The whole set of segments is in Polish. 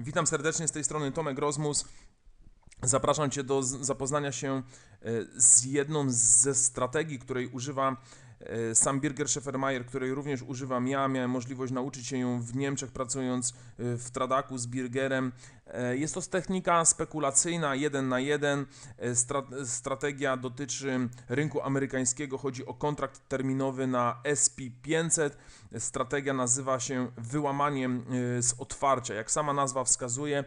Witam serdecznie z tej strony Tomek Rozmus. Zapraszam Cię do zapoznania się e, z jedną ze strategii, której używa sam Birger Scheffermayer, której również używam ja. Miałem możliwość nauczyć się ją w Niemczech, pracując e, w Tradaku z Birgerem. E, Jest to technika spekulacyjna, jeden na jeden. E, Stra- strategia dotyczy rynku amerykańskiego. Chodzi o kontrakt terminowy na SP500. Strategia nazywa się wyłamaniem e, z otwarcia. Jak sama nazwa wskazuje,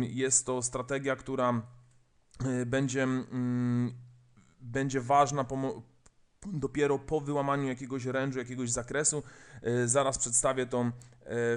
jest to strategia, która e, będzie, mm, będzie ważna dopiero po wyłamaniu jakiegoś range'u, jakiegoś zakresu. E, Zaraz przedstawię to e,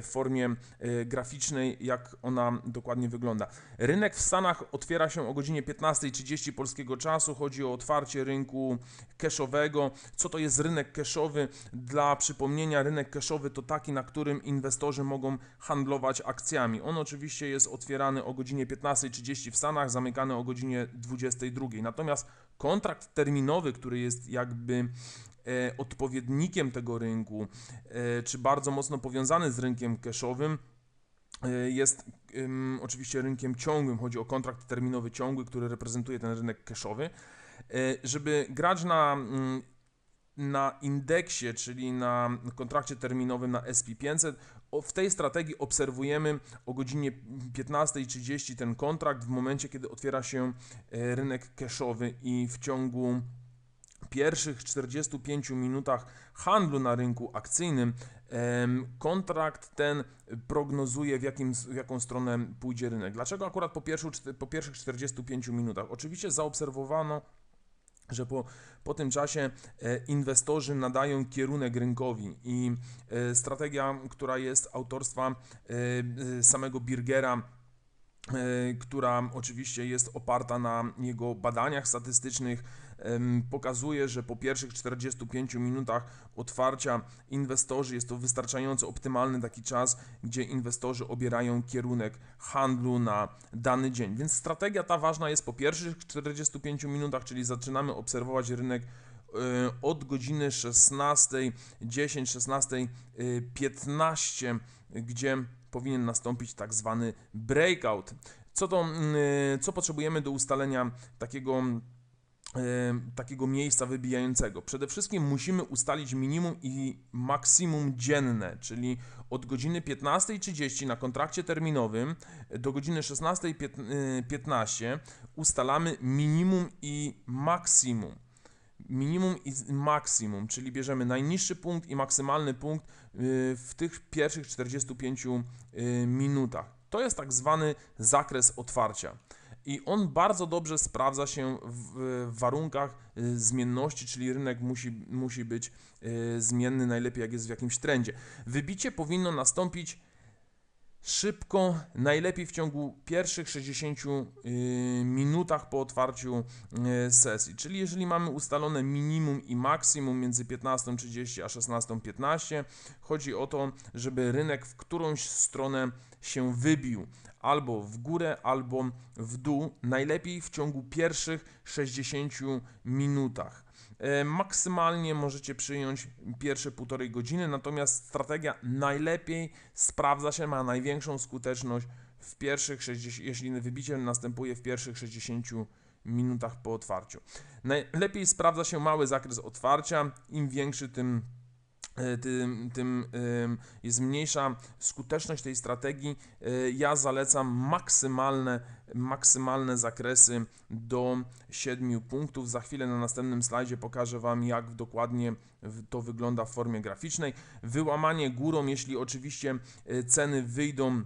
w formie e, graficznej, jak ona dokładnie wygląda. Rynek w Stanach otwiera się o godzinie 15.30 polskiego czasu. Chodzi o otwarcie rynku cashowego. Co to jest rynek cashowy? Dla przypomnienia, rynek cashowy to taki, na którym inwestorzy mogą handlować akcjami. On oczywiście jest otwierany o godzinie 15.30 w Stanach, zamykany o godzinie 22.00. Natomiast kontrakt terminowy, który jest jakby e, odpowiednikiem tego rynku, e, czy bardzo mocno powiązany z rynkiem cashowym, e, jest oczywiście rynkiem ciągłym. Chodzi o kontrakt terminowy ciągły, który reprezentuje ten rynek cashowy. Żeby grać na, mm, na indeksie, czyli na kontrakcie terminowym na SP500, o- w tej strategii obserwujemy o godzinie 15.30 ten kontrakt w momencie, kiedy otwiera się e, rynek cashowy i w ciągu pierwszych 45 minutach handlu na rynku akcyjnym kontrakt ten prognozuje w, jakim, w jaką stronę pójdzie rynek. Dlaczego akurat po, po pierwszych 45 minutach? Oczywiście zaobserwowano że po, po tym czasie e, inwestorzy nadają kierunek rynkowi i e, strategia, która jest autorstwa e, samego Birgera, która oczywiście jest oparta na jego badaniach statystycznych, pokazuje, że po pierwszych 45 minutach otwarcia inwestorzy jest to wystarczająco optymalny taki czas, gdzie inwestorzy obierają kierunek handlu na dany dzień. Więc strategia ta ważna jest po pierwszych 45 minutach, czyli zaczynamy obserwować rynek e, od godziny 16.10, 16.15, gdzie powinien nastąpić tak zwany breakout. Co, to, mm, e, co potrzebujemy do ustalenia takiego e, takiego miejsca wybijającego. Przede wszystkim musimy ustalić minimum i maksimum dzienne, czyli od godziny 15.30 na kontrakcie terminowym do godziny 16.15 ustalamy minimum i maksimum. Minimum i maksimum, czyli bierzemy najniższy punkt i maksymalny punkt y, w tych pierwszych 45 y, minutach. To jest tak zwany zakres otwarcia. I on bardzo dobrze sprawdza się w, w warunkach y, zmienności, czyli rynek musi, musi być y, zmienny najlepiej jak jest w jakimś trendzie. Wybicie powinno nastąpić szybko, najlepiej w ciągu pierwszych 60 y, minutach po otwarciu y, sesji. Czyli jeżeli mamy ustalone minimum i maksimum między 15.30 a 16.15, chodzi o to, żeby rynek w którąś stronę się wybił. Albo w górę, albo w dół, najlepiej w ciągu pierwszych 60 minutach. E, Maksymalnie możecie przyjąć pierwsze półtorej godziny, natomiast strategia najlepiej sprawdza się, ma największą skuteczność w pierwszych 60, jeśli wybicie następuje w pierwszych 60 minutach po otwarciu. Najlepiej sprawdza się mały zakres otwarcia, im większy, tym tym, tym em, jest mniejsza skuteczność tej strategii. E, Ja zalecam maksymalne, maksymalne zakresy do 7 punktów. Za chwilę na następnym slajdzie pokażę Wam, jak dokładnie to wygląda w formie graficznej. Wyłamanie górą, jeśli oczywiście e, ceny wyjdą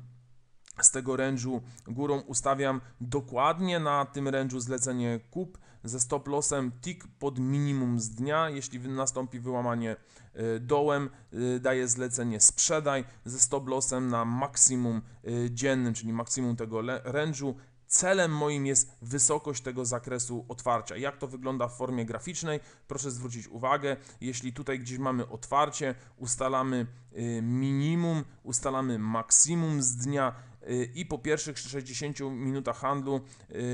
z tego range'u górą ustawiam dokładnie na tym range'u zlecenie kup ze stop lossem tick pod minimum z dnia. Jeśli nastąpi wyłamanie y, dołem, y, daję zlecenie sprzedaj ze stop lossem na maksimum y, dziennym, czyli maksimum tego range'u. Celem moim jest wysokość tego zakresu otwarcia. Jak to wygląda w formie graficznej? Proszę zwrócić uwagę, jeśli tutaj gdzieś mamy otwarcie, ustalamy minimum, ustalamy maksimum z dnia, i po pierwszych 60 minutach handlu,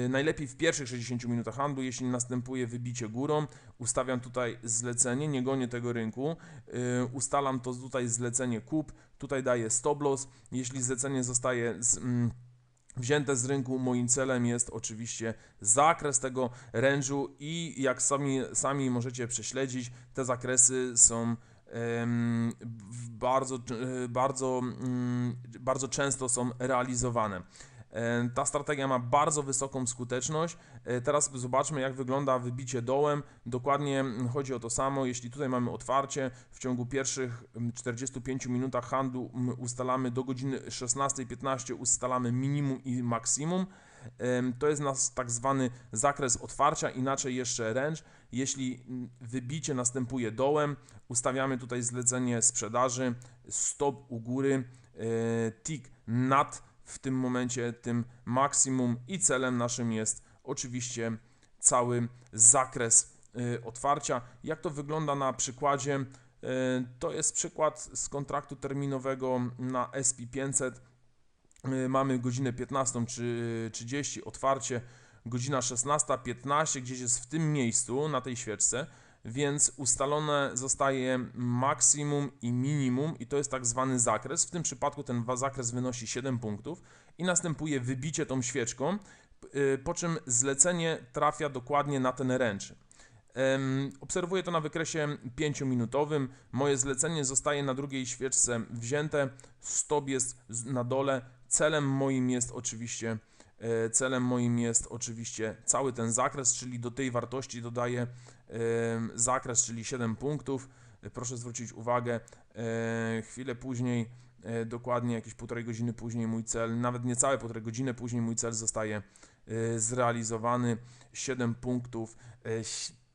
y, najlepiej w pierwszych 60 minutach handlu, jeśli następuje wybicie górą, ustawiam tutaj zlecenie, nie gonię tego rynku, y, ustalam to tutaj zlecenie kup, tutaj daję stop loss, jeśli zlecenie zostaje z, mm, wzięte z rynku, moim celem jest oczywiście zakres tego range'u i jak sami, sami możecie prześledzić, te zakresy są bardzo, e, bardzo, mm, bardzo często są realizowane. E, Ta strategia ma bardzo wysoką skuteczność. E, Teraz zobaczmy, jak wygląda wybicie dołem. Dokładnie mm, chodzi o to samo. Jeśli tutaj mamy otwarcie, w ciągu pierwszych mm, 45 minutach handlu mm, ustalamy do godziny 16.15 ustalamy minimum i maksimum. To jest nasz tak zwany zakres otwarcia, inaczej jeszcze range. Jeśli mm, wybicie następuje dołem, ustawiamy tutaj zlecenie sprzedaży, stop u góry, e, tick nad w tym momencie tym maksimum i celem naszym jest oczywiście cały zakres y, otwarcia. Jak to wygląda na przykładzie? Y, To jest przykład z kontraktu terminowego na SP500. Y, Mamy godzinę 15.30 otwarcie, godzina 16.15 gdzieś jest w tym miejscu na tej świeczce, więc ustalone zostaje maksimum i minimum i to jest tak zwany zakres. W tym przypadku ten zakres wynosi 7 punktów i następuje wybicie tą świeczką, y, po czym zlecenie trafia dokładnie na ten ręcz. Obserwuję to na wykresie 5-minutowym. Moje zlecenie zostaje na drugiej świeczce wzięte. Stop jest na dole. Celem moim jest oczywiście e, celem moim jest oczywiście cały ten zakres, czyli do tej wartości dodaję zakres, czyli 7 punktów. Proszę zwrócić uwagę, e, chwilę później, e, dokładnie jakieś półtorej godziny później mój cel, nawet niecałe półtorej godziny później mój cel zostaje e, zrealizowany. 7 punktów,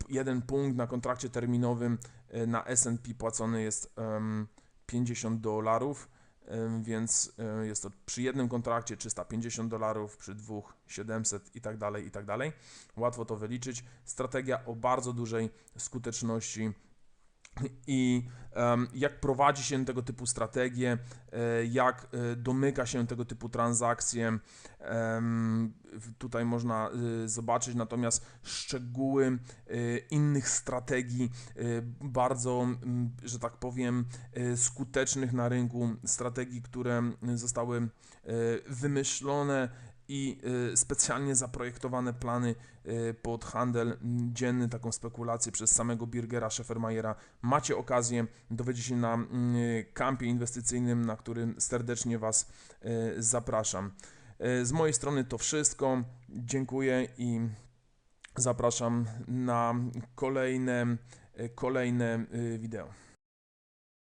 jeden punkt na kontrakcie terminowym na S&P płacony jest em, 50 dolarów, więc jest to przy jednym kontrakcie 350 dolarów, przy dwóch 700 i tak dalej, i tak dalej. Łatwo to wyliczyć. Strategia o bardzo dużej skuteczności i jak prowadzi się tego typu strategie, e, jak e, domyka się tego typu transakcje. Tutaj można e, zobaczyć natomiast szczegóły innych strategii, bardzo, że tak powiem, skutecznych na rynku, strategii, które zostały wymyślone i e, specjalnie zaprojektowane plany e, pod handel dzienny, taką spekulację przez samego Birgera Scheffermayera. Macie okazję dowiedzieć się na kampie inwestycyjnym, na którym serdecznie Was e, zapraszam. Z mojej strony to wszystko. Dziękuję i zapraszam na kolejne, kolejne wideo.